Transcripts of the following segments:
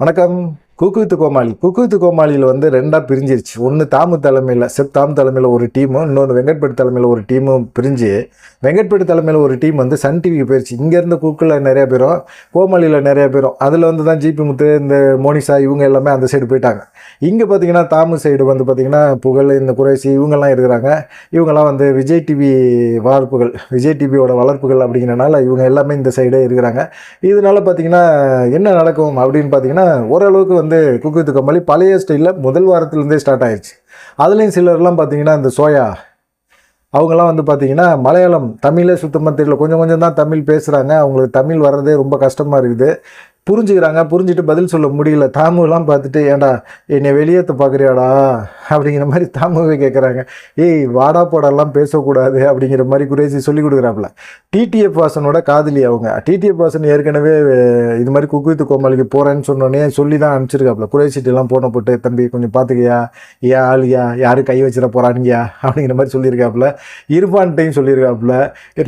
வணக்கம். குக்குவித்து கோமாளி குக்குவித்து கோமாளியில் வந்து ரெண்டாக பிரிஞ்சிருச்சு. ஒன்று தாமு தலைமையில் செப் தாமு தலைமையில் ஒரு டீமும் இன்னொன்று வெங்கட்பேட் தலைமையில் ஒரு டீமும் பிரிஞ்சு வெங்கட்பேட் தலைமையில் ஒரு டீம் வந்து சன் டிவிக்கு போயிடுச்சு இங்கேருந்து குக்கில் நிறைய பேரும் கோமாளியில் நிறைய பேரும் அதில் வந்து தான் ஜிபி முத்து இந்த மோனிஷா இவங்க எல்லாமே அந்த சைடு போயிட்டாங்க. இங்கே பார்த்தீங்கன்னா தாமு சைடு வந்து பார்த்திங்கன்னா புகழ் இந்த குறைசி இவங்கெல்லாம் இருக்கிறாங்க. இவங்கெல்லாம் வந்து விஜய் டிவி வளர்ப்புகள் விஜய் டிவியோட வளர்ப்புகள் அப்படிங்கிறனால இவங்க எல்லாமே இந்த சைடே இருக்கிறாங்க. இதனால பார்த்தீங்கன்னா என்ன நடக்கும் அப்படின்னு பார்த்தீங்கன்னா ஓரளவுக்கு வந்து குக்கு வித்து கம்பளி பழைய ஸ்டைலில் முதல் வாரத்துலேருந்தே ஸ்டார்ட் ஆயிடுச்சு அதுலேயும் சிலர்லாம் பார்த்தீங்கன்னா இந்த சோயா அவங்கெல்லாம் வந்து பார்த்தீங்கன்னா மலையாளம் தமிழே சுத்தமாக தெரியல. கொஞ்சம் கொஞ்சம் தான் தமிழ் பேசுகிறாங்க அவங்களுக்கு தமிழ் வர்றதே ரொம்ப கஷ்டமாக இருக்குது. புரிஞ்சுக்கிறாங்க புரிஞ்சுட்டு பதில் சொல்ல முடியல. தாமுலாம் பார்த்துட்டு ஏன்டா என்னை வெளியேற்ற பார்க்குறியாடா? அப்படிங்கிற மாதிரி தாமுவே கேட்குறாங்க ஏய் வாடா போடெல்லாம் பேசக்கூடாது. அப்படிங்கிற மாதிரி குரேசி சொல்லி கொடுக்குறாப்புல. டிடிஎஃப் வாசனோட காதலி அவங்க. டிடிஎஃப் வாசன் ஏற்கனவே இது மாதிரி குக்குவித்து கோமாளிக்கு போகிறேன்னு சொன்னோடனே சொல்லி தான் அனுப்பிச்சிருக்காப்புல குறைசிட்டிலாம் போன போட்டு தம்பி கொஞ்சம் பார்த்துக்கியா? ஏன் ஆளியா? யாரும் கை வச்சிட போகிறானுங்கயா அப்படிங்கிற மாதிரி சொல்லியிருக்காப்புல இருப்பான்ட்டையும் சொல்லியிருக்காப்புல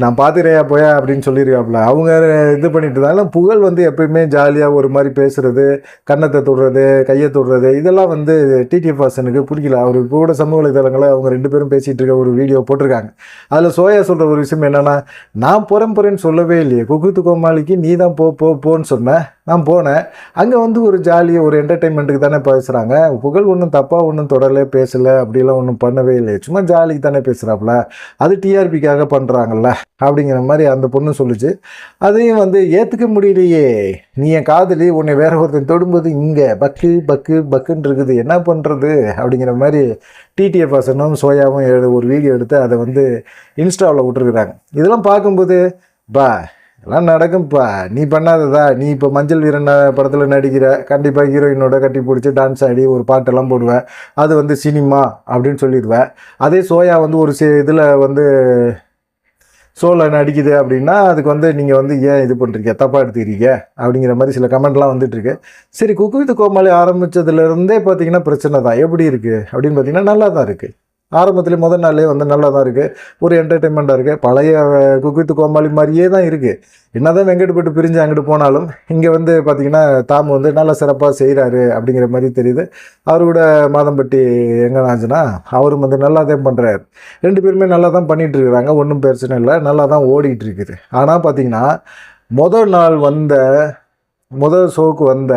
நான் பார்த்துக்கிறேயா போயா அப்படின்னு சொல்லியிருக்காப்புல அவங்க இது பண்ணிட்டு இருந்தாலும் புகழ் வந்து எப்பயுமே ஜாலியாக ஒரு மாதிரி பேசுகிறது கன்னத்தை தொடுறது கையை தொடுறது இதெல்லாம் வந்து டிடிஎஃப் வாசனுக்கு பிடிக்கல அவர் கூட சமூக வலைதளங்களை அவங்க ரெண்டு பேரும் பேசிகிட்டு இருக்க ஒரு வீடியோ போட்டிருக்காங்க. அதில் சோயா சொல்கிற ஒரு விஷயம் என்னென்னா நான் போகிறேன் போகிறேன்னு சொல்லவே இல்லையே. குக்குத்து கோமாளிக்கு நீ தான் போ போ போன்னு சொன்ன. நான் போனேன். அங்கே வந்து ஒரு ஜாலியாக ஒரு என்டர்டெயின்மெண்ட்டுக்கு தானே பேசுகிறாங்க புகழ் ஒன்றும் தப்பாக ஒன்றும் தொடரல பேசலை அப்படிலாம் ஒன்றும் பண்ணவே இல்லை சும்மா ஜாலிக்கு தானே பேசுகிறாப்புல அது டிஆர்பிக்காக பண்ணுறாங்கல்ல அப்படிங்கிற மாதிரி அந்த பொண்ணு சொல்லிச்சு. அதையும் வந்து ஏற்றுக்க முடியலையே. நீ என் காதலி உன்னை வேற ஒருத்தன் தொடும்போது இங்கே பக்கு பக்கு பக்குன்னு இருக்குது. என்ன பண்ணுறது அப்படிங்கிற மாதிரி டிடிஎஃப் வாசனும் சோயாவும் எடு- ஒரு வீடியோ எடுத்து அதை வந்து இன்ஸ்டாவில் விட்டுருக்குறாங்க. இதெல்லாம் பார்க்கும்போது பா எல்லாம் நடக்கும்ப்பா நீ பண்ணாததா? நீ இப்போ மஞ்சள் வீரன் படத்தில் நடிக்கிற கண்டிப்பாக ஹீரோயினோட கட்டி பிடிச்சி டான்ஸ் ஆடி ஒரு பாட்டெல்லாம் போடுவேன் அது வந்து சினிமா அப்படின்னு சொல்லிடுவேன் அதே சோயா வந்து ஒரு சி இதில் வந்து ஷோவில் நடிக்குது அப்படின்னா அதுக்கு வந்து நீங்கள் வந்து ஏன் இது பண்ணுறீங்க தப்பாக எடுத்துக்கிறீங்க? அப்படிங்கிற மாதிரி சில கமெண்ட்லாம் வந்துட்டுருக்கு. சரி குக்கு வித் கோமாளி ஆரம்பித்ததுலேருந்தே பார்த்தீங்கன்னா பிரச்சனை தான். எப்படி இருக்குது அப்படின்னு பார்த்தீங்கன்னா நல்லா தான் இருக்குது ஆரம்பத்தில் முதல் நாளே வந்து நல்லா தான் இருக்குது ஒரு என்டர்டெயின்மெண்ட்டாக இருக்குது பழைய அஹ், கோமாளி மாதிரியே தான் இருக்குது என்னதான் வெங்கட்பட்டு பிரிஞ்சு அங்கிட்டு போனாலும் இங்கே வந்து பார்த்திங்கன்னா தாம் வந்து நல்லா சிறப்பாக செய்கிறாரு அப்படிங்கிற மாதிரி தெரியுது. அவரோட கூட மாதம்பட்டி எங்கனாச்சுன்னா அவரும் வந்து நல்லா தான் பண்ணுறாரு ரெண்டு பேருமே நல்லா தான் பண்ணிகிட்டு இருக்கிறாங்க ஒன்றும் பிரச்சனை இல்லை. நல்லா தான் ஓடிட்டு இருக்குது ஆனால் பார்த்திங்கன்னா முதல் நாள் வந்த முதல் ஷோக்கு வந்த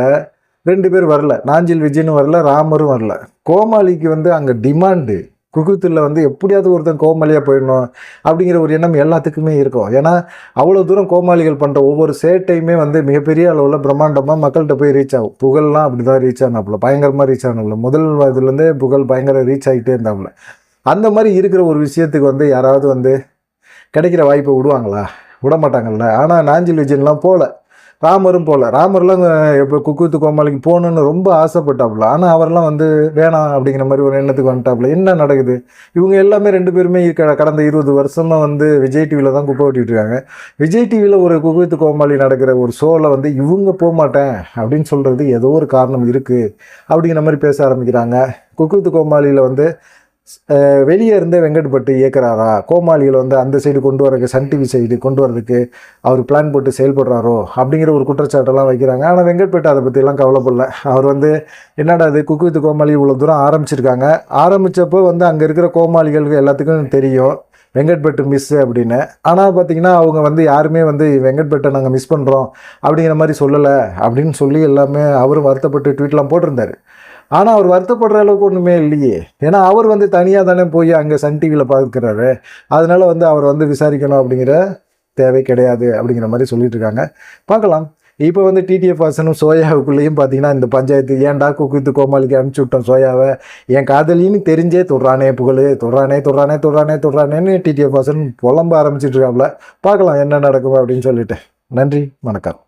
ரெண்டு பேர் வரல. நாஞ்சில் விஜயனும் வரல ராமரும் வரல. கோமாளிக்கு வந்து அங்கே டிமாண்டு குகுத்தில் வந்து எப்படியாவது ஒருத்தன் கோமாளியாக போயிடணும் அப்படிங்கிற ஒரு எண்ணம் எல்லாத்துக்குமே இருக்கும். ஏன்னா அவ்வளோ தூரம் கோமாளிகள் பண்ணுற ஒவ்வொரு சேட்டையுமே வந்து மிகப்பெரிய அளவில் பிரம்மாண்டமாக மக்கள்கிட்ட போய் ரீச் ஆகும். புகழ்லாம் அப்படி தான் ரீச் ஆனாப்புல. பயங்கரமாக ரீச் ஆனாப்புல. முதல் இதுலேருந்தே புகழ் பயங்கர ரீச் ஆகிட்டே இருந்தாப்புல. அந்த மாதிரி இருக்கிற ஒரு விஷயத்துக்கு வந்து யாராவது வந்து கிடைக்கிற வாய்ப்பை விடுவாங்களா? விட மாட்டாங்கல்ல ஆனால் நாஞ்சில் விஜயன்லாம் போகல ராமரும் போகல ராமர்லாம் இப்போ குக்குத்து கோமாளிக்கு போகணுன்னு ரொம்ப ஆசைப்பட்டாப்புல. ஆனால் அவர்லாம் வந்து வேணாம் அப்படிங்கிற மாதிரி ஒரு எண்ணத்துக்கு வந்துட்டாப்புல. என்ன நடக்குது? இவங்க எல்லாமே ரெண்டு பேருமே க- கடந்த இருபது வருஷமாக வந்து விஜய் டிவியில் தான் குப்பை ஓட்டிகிட்டு இருக்காங்க. விஜய் டிவியில் ஒரு குக்குத்து கோமாளி நடக்கிற ஒரு ஷோவில் வந்து இவங்க போக மாட்டேன் அப்படின்னு சொல்கிறது ஏதோ ஒரு காரணம் இருக்குது அப்படிங்கிற மாதிரி பேச ஆரம்பிக்கிறாங்க. குக்குத்து கோமாளியில் வந்து வெளியே இருந்தே வெங்கட்பட்டு இயக்குறாரா? கோமாளிகளை வந்து அந்த சைடு கொண்டு வரதுக்கு சன் டிவி சைடு கொண்டு வரதுக்கு அவர் பிளான் போட்டு செயல்படுறாரோ? அப்படிங்கிற ஒரு குற்றச்சாட்டெல்லாம் வைக்கிறாங்க. ஆனால் வெங்கட்பட்டு அதை பற்றிலாம் கவலைப்படல. அவர் வந்து என்னடா இது? குக்கு வித் கோமாளி இவ்வளோ தூரம் ஆரம்பிச்சிருக்காங்க. ஆரம்பித்தப்போ வந்து அங்கே இருக்கிற கோமாளிகளுக்கு எல்லாத்துக்கும் தெரியும் வெங்கட்பட்டு மிஸ்ஸு அப்படின்னு. ஆனால் பார்த்தீங்கன்னா அவங்க வந்து யாருமே வந்து வெங்கட்பட்டை நாங்கள் மிஸ் பண்ணுறோம் அப்படிங்கிற மாதிரி சொல்லலை அப்படின்னு சொல்லி எல்லாமே அவரும் வருத்தப்பட்டு ட்வீட்லாம் போட்டிருந்தார். ஆனால் அவர் வருத்தப்படுற அளவுக்கு ஒன்றுமே இல்லையே. ஏன்னா அவர் வந்து தனியாக தானே போய் அங்கே சன் டிவியில் பார்க்குறாரு. அதனால வந்து அவர் வந்து விசாரிக்கணும் அப்படிங்கிற தேவை கிடையாது அப்படிங்கிற மாதிரி சொல்லிட்டு இருக்காங்க. பார்க்கலாம். இப்போ வந்து டிடிஎஃப் வாசனும் சோயாவுக்குள்ளேயும் பார்த்தீங்கன்னா இந்த பஞ்சாயத்து ஏன்டா குக்குத்து கோமாளிக்கு அனுப்பிச்சி விட்டோம் சோயாவை? என் காதலின்னு தெரிஞ்சே தொடுறானே புகழ். தொடுறானே தொடுறானே தொடுறானே தொடுறானேன்னு டிடிஎஃப் வாசன் புலம்ப ஆரம்பிச்சிட்ருக்காப்புல பார்க்கலாம் என்ன நடக்கும் அப்படின்னு சொல்லிட்டு. நன்றி வணக்கம்.